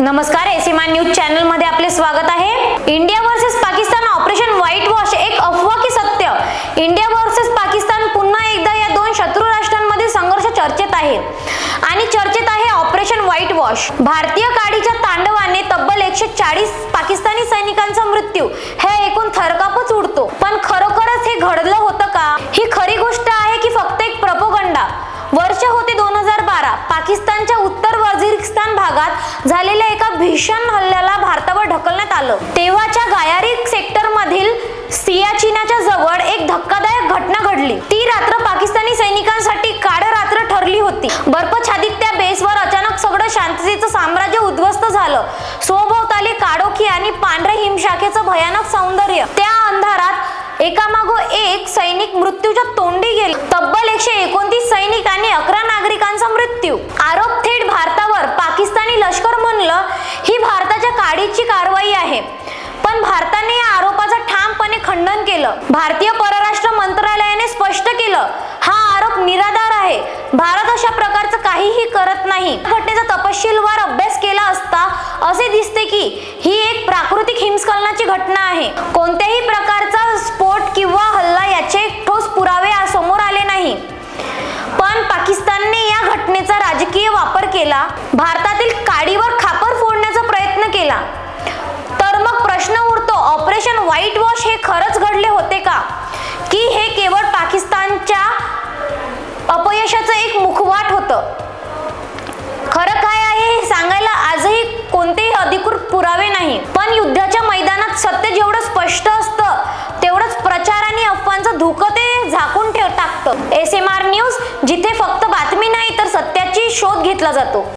नमस्कार एसीमान न्यूज चॅनलमध्ये आपले स्वागत आहे. India versus Pakistan operation white wash एक अफवा की सत्य? इंडिया वर्सेस पाकिस्तान पुन्हा एकदा या दोन शत्रू राष्ट्रांमध्ये संघर्ष चर्चेत आहे आणि चर्चेत आहे ऑपरेशन व्हाईट वॉश भारतीय काडीच्या तांडवाने तब्बल एकशे चाळीस पाकिस्तानी सैनिकांचा मृत्यू. हे ऐकून थरकापच उडत. ते दोन हजार बारा पाकिस्तानच्या उत्तर वझिरिस्तान भागात झालेल्या एका भीषण हल्ल्याला भारतावर ढकलण्यात आलं. तेव्हाच्या गायारी सेक्टर मधील सियाचिनाच्या जवळ एक धक्कादायक घटना घडली. ती रात्र पाकिस्तानी सैनिकांसाठी काळ रात्र ठरली होती. बर्फछादित त्या बेसवर अचानक सगळं शांततेचं साम्राज्य उद्ध्वस्त झालं. सोभोवताली काडोखी आणि पांढरे हिमशाखेचं भयानक सौंदर्य. त्या अंधारात एकामागो एक सैनिक मृत्यूच्या तोंडी गेले. तब्बल एकशे एकोणतीस सैनिक आणि अकरा मृत्यू. आरोप थेट भारतावर. पाकिस्तानी लष्कर म्हणलं ही भारताच्या काडीची कारवाई आहे. पण भारताने या आरोपाचं ठामपणे खंडन केलं. भारतीय परराष्ट्र मंत्रालयाने स्पष्ट केलं हा आरोप निराधार आहे. भारत अशा प्रकारचं काहीही करत नाही. घटनेचा तपशीलवार अभ्यास केला असता असे दिसते की ही एक प्राकृतिक हिमस्खलनाची घटना आहे. कोणत्याही प्रकारचा स्फोट किंवा हल्ला याचे ठोस पुरावे समोर आले नाही. पण पाकिस्तानने घटनेचा राजकीय वापर केला भारतातील काडीवर खापर फोडण्याचा प्रयत्न केला. तर मग प्रश्न उरतो ऑपरेशन व्हाईट वॉश हे खरंच घडले होते का? की हे केवळ पाकिस्तानच्या अपयशाचं एक मुखवाट होतं? खरं काय आहे हे सांगायला आजही कोणतेही अधिकृत पुरावे नाही. पण युद्धाच्या मैदानात सत्य जेवढं स्पष्ट असतं तेवढंच प्रचार आणि अफवांचं धुकं ते झाकून ठेव टाकतं. एस एम आर न्यूज जिथे फक्त घेतला जातो.